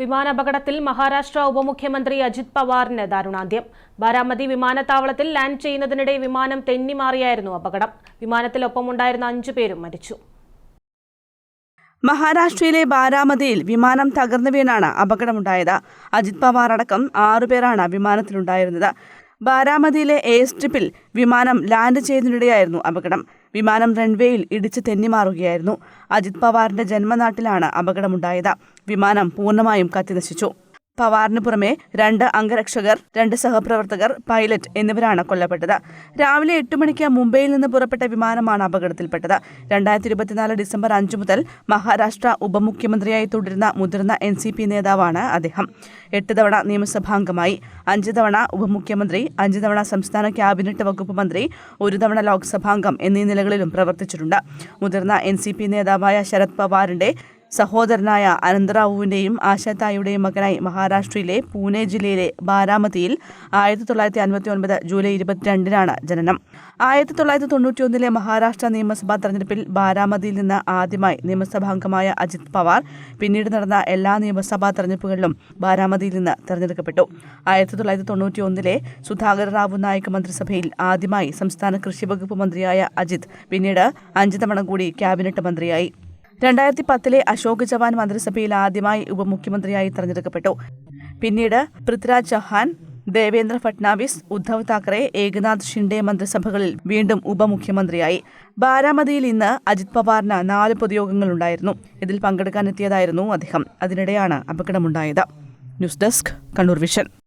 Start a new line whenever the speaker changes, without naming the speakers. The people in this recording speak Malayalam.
വിമാനാപകടത്തിൽ മഹാരാഷ്ട്ര ഉപമുഖ്യമന്ത്രി അജിത് പവാറിന് ദാരുണാന്ത്യം. ബാരാമതി വിമാനത്താവളത്തിൽ ലാൻഡ് ചെയ്യുന്നതിനിടെ വിമാനം തെന്നിമാറിയായിരുന്നു അപകടം. വിമാനത്തിലൊപ്പമുണ്ടായിരുന്ന അഞ്ചു പേരും മരിച്ചു.
മഹാരാഷ്ട്രയിലെ ബാരാമതിയിൽ വിമാനം തകർന്നു വീണാണ് അപകടമുണ്ടായത്. അജിത് പവാർ അടക്കം ആറുപേരാണ് വിമാനത്തിലുണ്ടായിരുന്നത്. ബാരാമതിയിലെ എയർ സ്ട്രിപ്പിൽ വിമാനം ലാൻഡ് ചെയ്യുന്നതിനിടെയായിരുന്നു അപകടം. വിമാനം റൺവേയിൽ ഇടിച്ച് തെന്നിമാറുകയായിരുന്നു. അജിത് പവാറിന്റെ ജന്മനാട്ടിലാണ് അപകടമുണ്ടായത്. വിമാനം പൂർണമായും കത്തിനശിച്ചു. പവാറിന് പുറമെ രണ്ട് അംഗരക്ഷകർ രണ്ട് സഹപ്രവർത്തകർ പൈലറ്റ് എന്നിവരാണ് കൊല്ലപ്പെട്ടത്. രാവിലെ എട്ട് മണിക്ക് മുംബൈയിൽ നിന്ന് പുറപ്പെട്ട വിമാനമാണ് അപകടത്തിൽപ്പെട്ടത്. രണ്ടായിരത്തി ഇരുപത്തിനാല് ഡിസംബർ അഞ്ച് മുതൽ മഹാരാഷ്ട്ര ഉപമുഖ്യമന്ത്രിയായി തുടരുന്ന മുതിർന്ന എൻ സി പി നേതാവാണ് അദ്ദേഹം. എട്ട് തവണ നിയമസഭാംഗമായി അഞ്ച് തവണ ഉപമുഖ്യമന്ത്രി അഞ്ച് തവണ സംസ്ഥാന ക്യാബിനറ്റ് വകുപ്പ് മന്ത്രി ഒരു തവണ ലോക്സഭാംഗം എന്നീ നിലകളിലും പ്രവർത്തിച്ചിട്ടുണ്ട്. മുതിർന്ന എൻ സി പി നേതാവായ ശരത് പവാറിന്റെ സഹോദരനായ അനന്തറാവുവിന്റെയും ആശാതായുടെയും മകനായി മഹാരാഷ്ട്രയിലെ പൂനെ ജില്ലയിലെ ബാരാമതിയിൽ ആയിരത്തി തൊള്ളായിരത്തി അൻപത്തി ഒൻപത് ജൂലൈ ഇരുപത്തിരണ്ടിനാണ് ജനനം. ആയിരത്തി തൊള്ളായിരത്തി തൊണ്ണൂറ്റിയൊന്നിലെ മഹാരാഷ്ട്ര നിയമസഭാ തെരഞ്ഞെടുപ്പിൽ ബാരാമതിയിൽ നിന്ന് ആദ്യമായി നിയമസഭാംഗമായ അജിത് പവാർ പിന്നീട് നടന്ന എല്ലാ നിയമസഭാ തെരഞ്ഞെടുപ്പുകളിലും ബാരാമതിയിൽ നിന്ന് തെരഞ്ഞെടുക്കപ്പെട്ടു. ആയിരത്തി തൊള്ളായിരത്തി തൊണ്ണൂറ്റിയൊന്നിലെ സുധാകർ റാവു നായിക് മന്ത്രിസഭയിൽ ആദ്യമായി സംസ്ഥാന കൃഷി വകുപ്പ് മന്ത്രിയായ അജിത് പിന്നീട് അഞ്ച് തവണ കൂടി ക്യാബിനറ്റ് മന്ത്രിയായി. രണ്ടായിരത്തി പത്തിലെ അശോക് ചവാൻ മന്ത്രിസഭയിൽ ആദ്യമായി ഉപമുഖ്യമന്ത്രിയായി തെരഞ്ഞെടുക്കപ്പെട്ടു. പിന്നീട് പൃഥ്വിരാജ് ചൗഹാൻ ദേവേന്ദ്ര ഫട്നാവിസ് ഉദ്ധവ് താക്കറെ ഏകനാഥ് ഷിൻഡെ മന്ത്രിസഭകളിൽ വീണ്ടും ഉപമുഖ്യമന്ത്രിയായി. ബാരാമതിയിൽ ഇന്ന് അജിത് പവാറിന് നാല് പൊതുയോഗങ്ങളുണ്ടായിരുന്നു. ഇതിൽ പങ്കെടുക്കാനെത്തിയതായിരുന്നു അദ്ദേഹം. അതിനിടെയാണ് അപകടമുണ്ടായത്. News desk Kannur Vision.